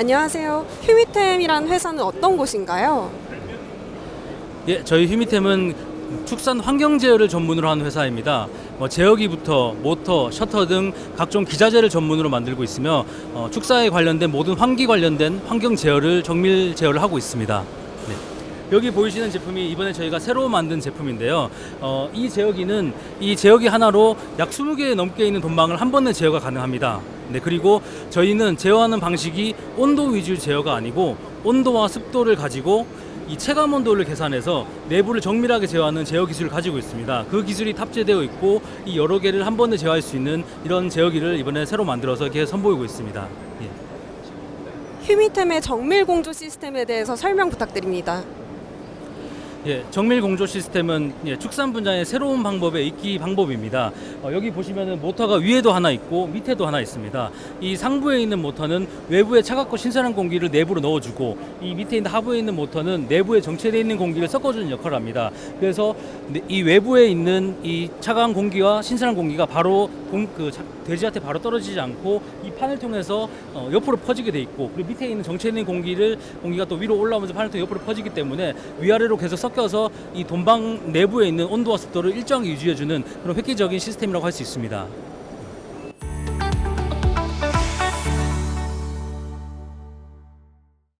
안녕하세요. 휴미템이란 회사는 어떤 곳인가요? 예, 저희 휴미템은 축산 환경 제어를 전문으로 하는 회사입니다. 뭐 제어기부터 모터, 셔터 등 각종 기자재를 전문으로 만들고 있으며 어, 축사에 관련된 모든 환기 관련된 환경 제어를 정밀 제어를 하고 있습니다. 네. 여기 보이시는 제품이 이번에 저희가 새로 만든 제품인데요. 어, 이 제어기는 이 제어기 하나로 약 20개 넘게 있는 돈방을 한 번에 제어가 가능합니다. 네, 그리고 저희는 제어하는 방식이 온도 위주 제어가 아니고 온도와 습도를 가지고 이 체감 온도를 계산해서 내부를 정밀하게 제어하는 제어 기술을 가지고 있습니다. 그 기술이 탑재되어 있고 이 여러 개를 한 번에 제어할 수 있는 이런 제어기를 이번에 새로 만들어서 이렇게 선보이고 있습니다. 예. 휴미템의 정밀 공조 시스템에 대해서 설명 부탁드립니다. 예, 정밀 공조 시스템은 예, 축산 분야의 새로운 방법의 익기 방법입니다. 어, 여기 보시면은 모터가 위에도 하나 있고 밑에도 하나 있습니다. 이 상부에 있는 모터는 외부에 차갑고 신선한 공기를 내부로 넣어주고 이 밑에 있는 하부에 있는 모터는 내부에 정체되어 있는 공기를 섞어주는 역할을 합니다. 그래서 네, 이 외부에 있는 이 차가운 공기와 신선한 공기가 바로 공, 그 자- 돼지한테 바로 떨어지지 않고 이 판을 통해서 어, 옆으로 퍼지게 돼 있고 그리고 밑에 있는 정체된 공기를 공기가 또 위로 올라오면서 판을 통해 옆으로 퍼지기 때문에 위아래로 계속 섞여서 이 돈방 내부에 있는 온도와 습도를 일정하게 유지해주는 그런 획기적인 시스템이라고 할 수 있습니다.